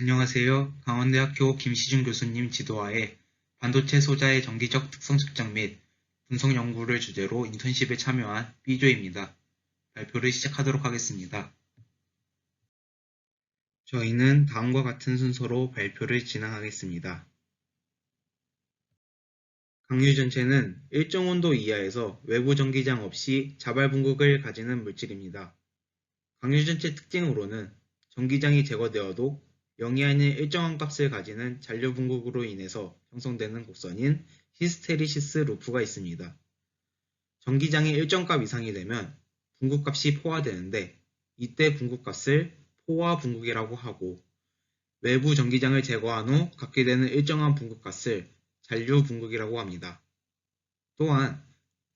안녕하세요. 강원대학교 김시중 교수님 지도하에 반도체 소자의 정기적 특성 측정 및 분석 연구를 주제로 인턴십에 참여한 B조입니다. 발표를 시작하도록 하겠습니다. 저희는 다음과 같은 순서로 발표를 진행하겠습니다. 강유 전체는 일정 온도 이하에서 외부 전기장 없이 자발 분극을 가지는 물질입니다. 강유 전체 특징으로는 전기장이 제거되어도 0이 아닌 일정한 값을 가지는 잔류 분극으로 인해서 형성되는 곡선인 히스테리시스 루프가 있습니다. 전기장이 일정 값 이상이 되면 분극값이 포화되는데 이때 분극값을 포화 분극이라고 하고 외부 전기장을 제거한 후 갖게 되는 일정한 분극값을 잔류 분극이라고 합니다. 또한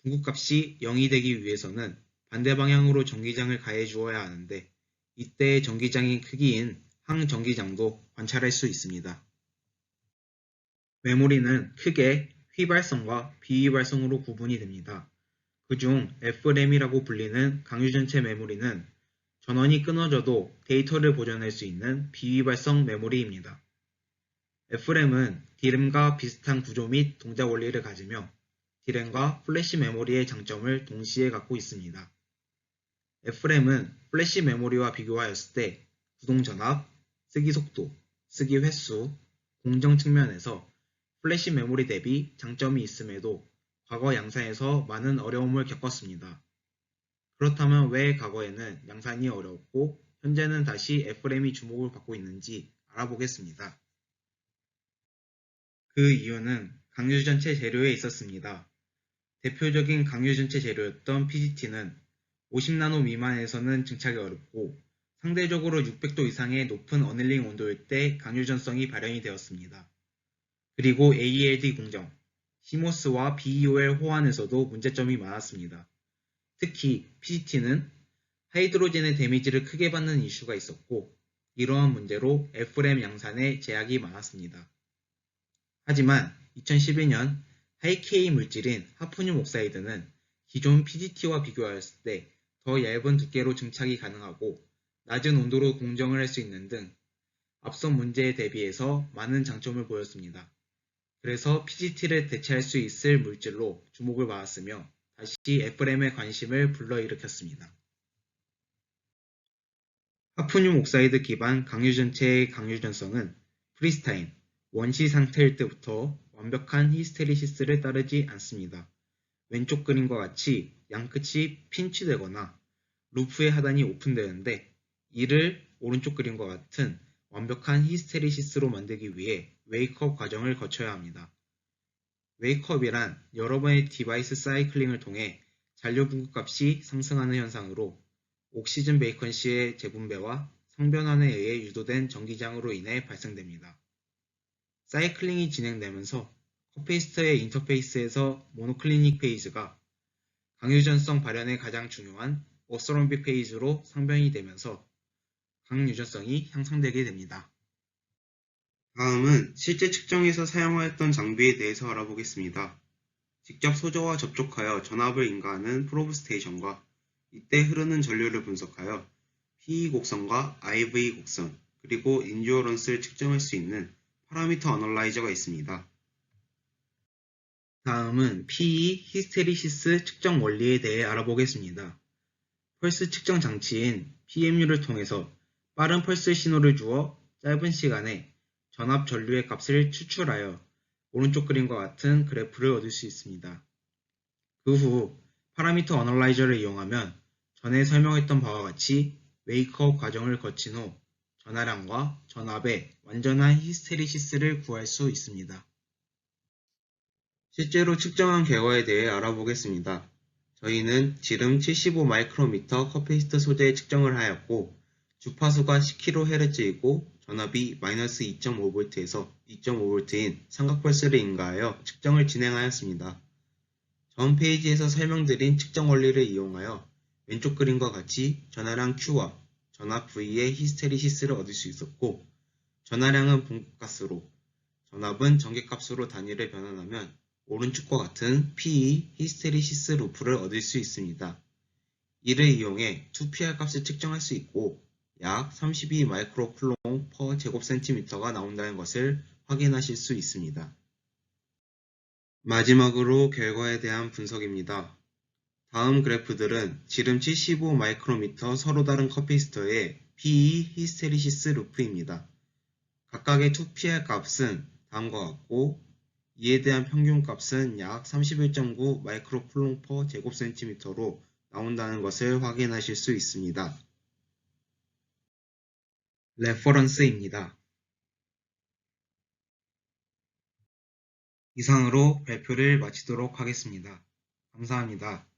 분극값이 0이 되기 위해서는 반대 방향으로 전기장을 가해 주어야 하는데 이때 전기장의 크기인 항전기장도 관찰할 수 있습니다. 메모리는 크게 휘발성과 비휘발성으로 구분이 됩니다. 그중 FRAM이라고 불리는 강유전체 메모리는 전원이 끊어져도 데이터를 보존할 수 있는 비휘발성 메모리입니다. FRAM은 DRAM과 비슷한 구조 및 동작 원리를 가지며 DRAM과 플래시 메모리의 장점을 동시에 갖고 있습니다. FRAM은 플래시 메모리와 비교하였을 때 구동전압, 쓰기 속도, 쓰기 횟수, 공정 측면에서 플래시 메모리 대비 장점이 있음에도 과거 양산에서 많은 어려움을 겪었습니다. 그렇다면 왜 과거에는 양산이 어려웠고 현재는 다시 FRAM이 주목을 받고 있는지 알아보겠습니다. 그 이유는 강유 전체 재료에 있었습니다. 대표적인 강유 전체 재료였던 PGT는 50나노 미만에서는 증착이 어렵고 상대적으로 600도 이상의 높은 어닐링 온도일 때 강유전성이 발현이 되었습니다. 그리고 AELD 공정, CMOS와 BEOL 호환에서도 문제점이 많았습니다. 특히 PGT는 하이드로젠의 데미지를 크게 받는 이슈가 있었고 이러한 문제로 FRAM 양산에 제약이 많았습니다. 하지만 2011년 하이K 물질인 하프늄 옥사이드는 기존 PGT와 비교하였을 때 더 얇은 두께로 증착이 가능하고 낮은 온도로 공정을 할 수 있는 등 앞선 문제에 대비해서 많은 장점을 보였습니다. 그래서 PGT를 대체할 수 있을 물질로 주목을 받았으며 다시 FRAM의 관심을 불러일으켰습니다. 하프늄 옥사이드 기반 강유전체의 강유전성은 프리스타인, 원시 상태일 때부터 완벽한 히스테리시스를 따르지 않습니다. 왼쪽 그림과 같이 양끝이 핀치되거나 루프의 하단이 오픈되는데 이를 오른쪽 그림과 같은 완벽한 히스테리시스로 만들기 위해 웨이크업 과정을 거쳐야 합니다. 웨이크업이란 여러 번의 디바이스 사이클링을 통해 잔류 분급값이 상승하는 현상으로 옥시즌 베이컨시의 재분배와 상변환에 의해 유도된 전기장으로 인해 발생됩니다. 사이클링이 진행되면서 커페이스터의 인터페이스에서 모노클리닉 페이지가 강유전성 발현에 가장 중요한 어스럼비 페이지로 상변이 되면서 강유전성이 향상되게 됩니다. 다음은 실제 측정에서 사용하였던 장비에 대해서 알아보겠습니다. 직접 소저와 접촉하여 전압을 인가하는 프로브 스테이션과 이때 흐르는 전류를 분석하여 PE 곡선과 IV 곡선 그리고 인듀어런스를 측정할 수 있는 파라미터 어널라이저가 있습니다. 다음은 PE 히스테리시스 측정 원리에 대해 알아보겠습니다. 펄스 측정 장치인 PMU를 통해서 빠른 펄스 신호를 주어 짧은 시간에 전압 전류의 값을 추출하여 오른쪽 그림과 같은 그래프를 얻을 수 있습니다. 그 후 파라미터 어널라이저를 이용하면 전에 설명했던 바와 같이 웨이크업 과정을 거친 후 전하량과 전압의 완전한 히스테리시스를 구할 수 있습니다. 실제로 측정한 결과에 대해 알아보겠습니다. 저희는 지름 75 마이크로미터 커피스트 소재의 측정을 하였고 주파수가 10kHz이고 전압이 마이너스 2.5V에서 2.5V인 삼각펄스를 인가하여 측정을 진행하였습니다. 전 페이지에서 설명드린 측정 원리를 이용하여 왼쪽 그림과 같이 전하량 Q와 전압 V의 히스테리시스를 얻을 수 있었고 전하량은 분급값으로 전압은 전개값으로 단위를 변환하면 오른쪽과 같은 PE 히스테리시스 루프를 얻을 수 있습니다. 이를 이용해 2PR 값을 측정할 수 있고 약 32 마이크로 쿨롱 퍼 제곱센티미터가 나온다는 것을 확인하실 수 있습니다. 마지막으로 결과에 대한 분석입니다. 다음 그래프들은 지름 75 마이크로미터 서로 다른 커피스터의 PE 히스테리시스 루프입니다. 각각의 2PL 값은 다음과 같고 이에 대한 평균 값은 약 31.9 마이크로 쿨롱 퍼 제곱센티미터로 나온다는 것을 확인하실 수 있습니다. 레퍼런스입니다. 이상으로 발표를 마치도록 하겠습니다. 감사합니다.